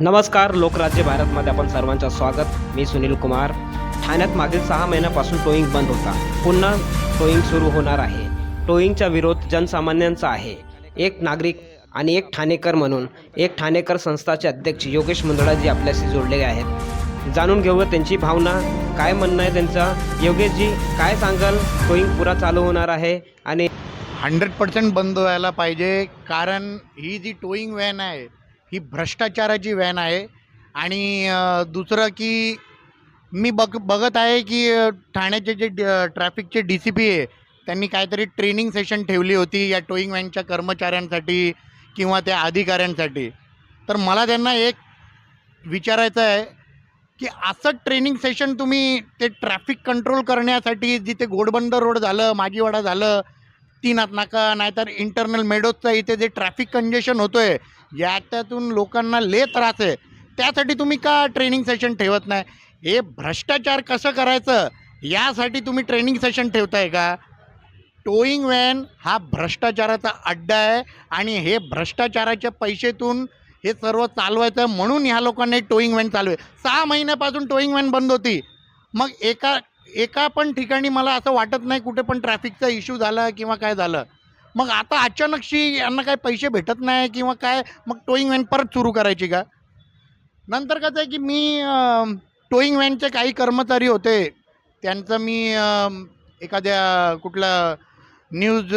नमस्कार लोकराज्य भारतमध्ये आपण सर्वांचं स्वागत. मी सुनील कुमार. ठाण्यात मागील सहा महिन्यापासून टोईंग बंद होता. पुन्हा टोईंग सुरू होणार आहे. टोईंगचा विरोध जनसामान्यांचा आहे. एक नागरिक आणि एक ठाणेकर म्हणून एक ठाणेकर संस्थाचे अध्यक्ष योगेश मुंदडाजी आपल्याशी जोडलेले आहेत. जाणून घेऊया त्यांची भावना काय म्हणणं आहे त्यांचं? योगेशजी काय सांगाल? टोईंग पुरा चालू होणार आहे आणि हंड्रेड पर्सेंट बंद व्हायला पाहिजे कारण ही जी टोईंग व्हॅन आहे ही भ्रष्टाचाराची व्हॅन आहे. आणि दुसरं की मी बघ बघत आहे की ठाण्याचे जे ट्रॅफिकचे डी सी पी आहे त्यांनी काहीतरी ट्रेनिंग सेशन ठेवली होती या टोईंग व्हॅनच्या कर्मचाऱ्यांसाठी किंवा त्या अधिकाऱ्यांसाठी. तर मला त्यांना एक विचारायचं आहे की असं ट्रेनिंग सेशन तुम्ही ते ट्रॅफिक कंट्रोल करण्यासाठी जिथे घोडबंद रोड झालं माजीवाडा झालं तीनात नाका नाहीतर इंटरनल मेडोजचा इथे जे ट्रॅफिक कंजेशन होतो आहे याच्यातून लोकांना ले त्रास आहे. त्यासाठी तुम्ही का ट्रेनिंग सेशन ठेवत नाही? हे भ्रष्टाचार कसं करायचं? यासाठी तुम्ही ट्रेनिंग सेशन ठेवताय का? टोईंग व्हॅन हा भ्रष्टाचाराचा अड्डा आहे आणि हे भ्रष्टाचाराच्या पैसेतून हे सर्व चालवायचं आहे म्हणून ह्या लोकांनी टोईंग व्हॅन चालू आहे सहा महिन्यापासून टोईंग व्हॅन बंद होती. मग एका एका पण ठिकाणी मला असं वाटत नाही कुठे पण ट्रॅफिकचा इश्यू झाला किंवा काय झालं. मग आता अचानकशी यांना काय पैसे भेटत नाही किंवा काय? मग टोईंग व्हॅन परत सुरू करायची का? नंतर कसं आहे की मी टोईंग व्हॅनचे काही कर्मचारी होते. त्यांचं मी एखाद्या कुठल्या न्यूज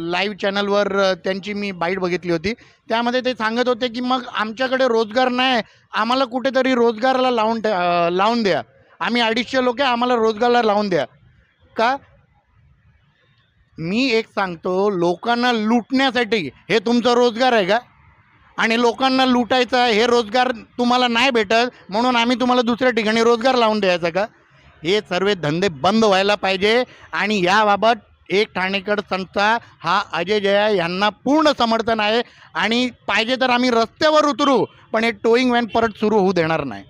लाईव्ह चॅनलवर त्यांची मी बाईट बघितली होती. त्यामध्ये ते सांगत होते की मग आमच्याकडे रोजगार नाही. आम्हाला कुठेतरी रोजगाराला लावून ठे- लावून द्या. आम्ही अडीचशे लोक आहे आम्हाला रोजगारला लावून द्या. का? मी एक सांगतो लोकांना लुटण्यासाठी हे तुमचा रोजगार आहे का? आणि लोकांना लुटायचं हे रोजगार तुम्हाला नाही भेटत म्हणून आम्ही तुम्हाला दुसऱ्या ठिकाणी रोजगार लावून द्यायचा का? हे सर्व धंदे बंद व्हायला पाहिजे आणि याबाबत एक ठाणेकर संस्था हा अजय जया यांना पूर्ण समर्थन आहे. आणि पाहिजे तर आम्ही रस्त्यावर उतरू पण हे टोईंग व्हॅन परत सुरू होऊ देणार नाही.